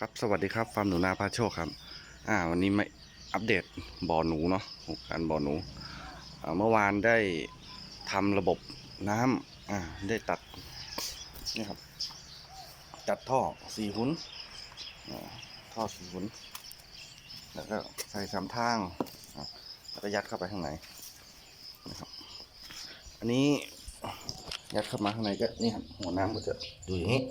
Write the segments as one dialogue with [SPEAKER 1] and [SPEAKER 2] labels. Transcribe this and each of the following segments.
[SPEAKER 1] ครับสวัสดีครับฟาร์มหนูนาพาโชคครับอ่าวันนี้มาอัปเดตบ่อหนูเนาะของการบ่อหนูเมื่อวานได้ทำระบบน้ำอ่าได้ตัดนี่ครับตัดท่อสี่หุนอ่าท่อสี่หุนแล้วก็ใส่สามทางอะแล้วก็ยัดเข้าไปข้างในนะครับอันนี้ยัดเข้ามาข้างในก็นี่ครับหัวน้ำก็จะอยู่อย่างนี้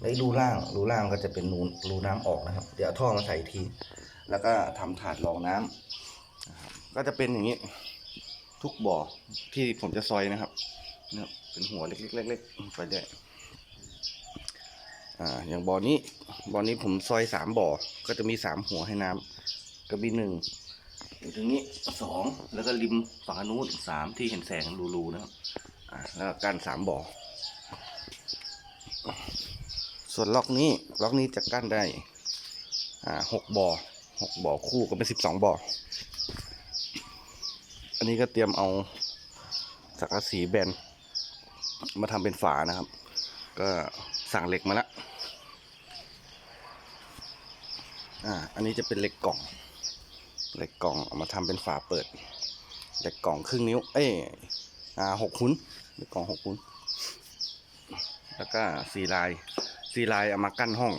[SPEAKER 1] แล้วรูล่างรูล่างก็จะเป็นรูรูน้ำออกนะครับ เดี๋ยวท่อมาใส่อีกที แล้วก็ทำถาดรองน้ำนะครับก็จะเป็นอย่างนี้ ทุกบ่อที่ผมจะซอยนะครับเนะครับเป็นหัวเล็กๆๆๆไปได้อ่าอย่างบ่อนี้บ่อนี้ผมซอยสามบ่อก็จะมีสามหัวให้น้ำกระบี่หนึ่งอยู่ตรงนี้สองแล้วก็ริมฝั่งนนุนสามที่เห็นแสงรูๆนะครับอ่าแล้วก็การสามบ่อ ส่วนล็อกนี้ล็อกนี้จะกั้นได้หกบ่อหกบ่อคู่ก็เป็นสิบสองบ่อ อันนี้ก็เตรียมเอาสังกะสีแบนมาทำเป็นฝานะครับ ก็สั่งเหล็กมาแล้วอ่า อันนี้จะเป็นเหล็กกล่อง เหล็กกล่องเอามาทำเป็นฝาเปิด เหล็กกล่องครึ่งนิ้ว เอ้ยอ่าหกหุ้นเหล็กกล่องหกหุ้น แล้วก็สี่ลาย ซีไลน์เอามากั้นห้อง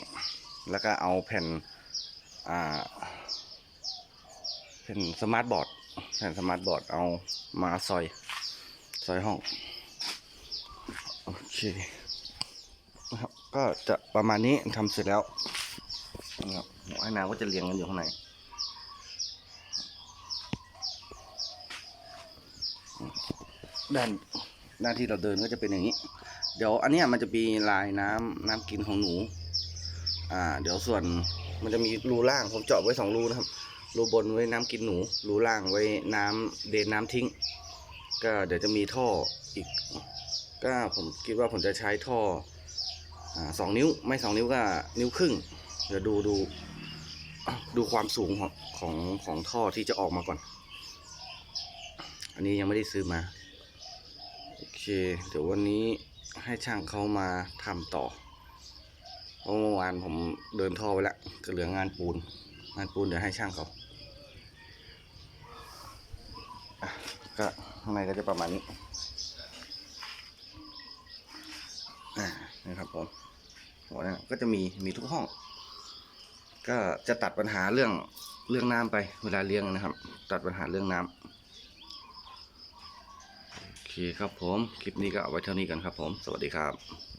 [SPEAKER 1] แล้วก็เอาแผ่นอ่าแผ่นสมาร์ทบอร์ดแผ่นสมาร์ทบอร์ดเอามาซอยซอยห้อง โอเคนะครับก็จะประมาณนี้ทำเสร็จแล้วนะครับหัวให้น้ำก็จะเรียงกันอยู่ข้างในด้านด้านที่เราเดินก็จะเป็นอย่างนี้ เดี๋ยวอันเนี้ยมันจะมีลายน้ำน้ำกินของหนู อ่า เดี๋ยวส่วนมันจะมีรูล่างผมเจาะไว้สองรูนะครับ รูบนไว้น้ำกินหนู รูล่างไว้น้ำเดนน้ำทิ้ง ก็เดี๋ยวจะมีท่ออีก ก็ผมคิดว่าผมจะใช้ท่ออสองนิ้ว ไม่สองนิ้วก็นิ้วครึ่ง เดี๋ยวดูดูดูความสูงของของของท่อที่จะออกมาก่อน อันนี้ยังไม่ได้ซื้อมา โอเค เดี๋ยววันนี้ ให้ช่างเขามาทำต่อเพราะเมื่อวานผมเดินท่อไปแล้วก็เหลืองานปูน งานปูนเดี๋ยวให้ช่างเขาก็ข้างในก็จะประมาณนี้นี่ครับผมหัวเนี่ยก็จะมีมีทุกห้อง ก็จะตัดปัญหาเรื่องเรื่องน้ำไปเวลาเลี้ยงนะครับ ตัดปัญหาเรื่องน้ำ ครับผม คลิปนี้ก็เอาไว้เท่านี้กันครับผม สวัสดีครับ